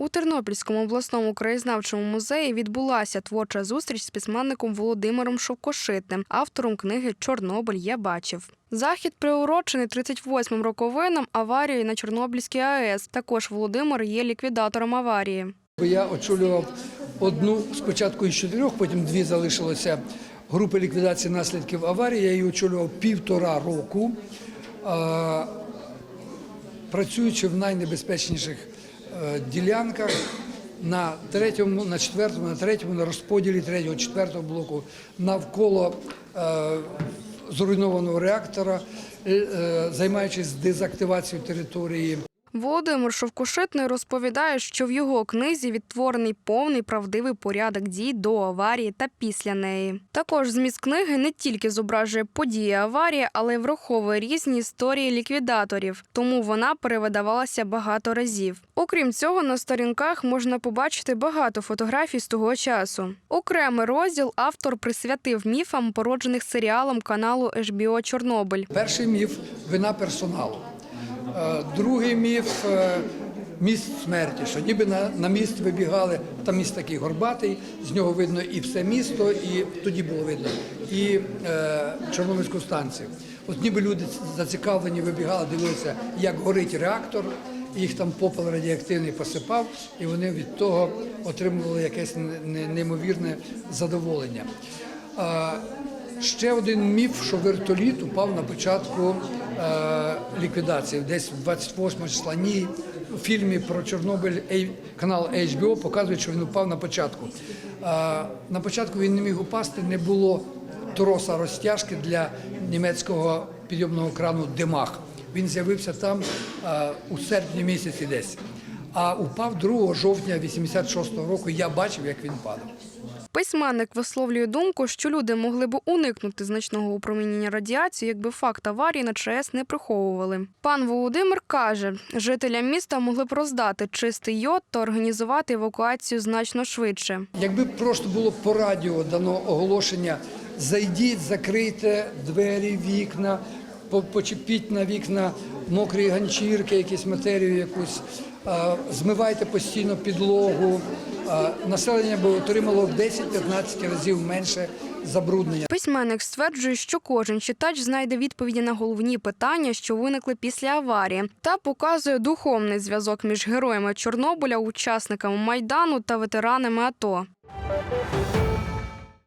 У Тернопільському обласному краєзнавчому музеї відбулася творча зустріч з письменником Володимиром Шовкошитним, автором книги Чорнобиль я бачив. Захід приурочений 38-м роковинам аварії на Чорнобильській АЕС. Також Володимир є ліквідатором аварії. Я очолював одну спочатку із чотирьох, потім дві залишилося групи ліквідації наслідків аварії. Я її очолював півтора року, працюючи в найнебезпечніших ділянках на третьому, на четвертому, на третьому, на розподілі третього, четвертого блоку навколо е, зруйнованого реактора, е, е, займаючись дезактивацією території. Володимир Шовкошитний розповідає, що в його книзі відтворений повний правдивий порядок дій до аварії та після неї. Також зміст книги не тільки зображує події аварії, але й враховує різні історії ліквідаторів, тому вона перевидавалася багато разів. Окрім цього, на сторінках можна побачити багато фотографій з того часу. Окремий розділ автор присвятив міфам, породжених серіалом каналу HBO Чорнобиль. Перший міф вина персоналу. Е, Другий міф е, міст смерті, що ніби на, на міст вибігали, там міст такий горбатий, з нього видно і все місто, і тоді було видно, і е, Чорнобильську станцію. От ніби люди зацікавлені вибігали, дивилися, як горить реактор, їх там попел радіоактивний посипав, і вони від того отримували якесь не- не- неймовірне задоволення. Ще один міф, що вертоліт упав на початку е, ліквідації, десь 28 числа. Ні, у фільмі про Чорнобиль канал HBO показують, що він упав на початку. Е, на початку він не міг упасти, не було троса розтяжки для німецького підйомного крану Демах. Він з'явився там е, у серпні місяці десь. А упав 2 жовтня 86-го року. Я бачив, як він падав. Письменник висловлює думку, що люди могли б уникнути значного опромінення радіації, якби факт аварії на ЧАЕС не приховували. Пан Володимир каже, жителям міста могли б роздати чистий йод та організувати евакуацію значно швидше. Якби просто було по радіо дано оголошення, зайдіть, закрийте двері, вікна, по- почепіть на вікна мокрі ганчірки, якусь матерію якусь, змивайте постійно підлогу. Населення би отримало в 10-15 разів менше забруднення. Письменник стверджує, що кожен читач знайде відповіді на головні питання, що виникли після аварії, та показує духовний зв'язок між героями Чорнобиля, учасниками майдану та ветеранами АТО.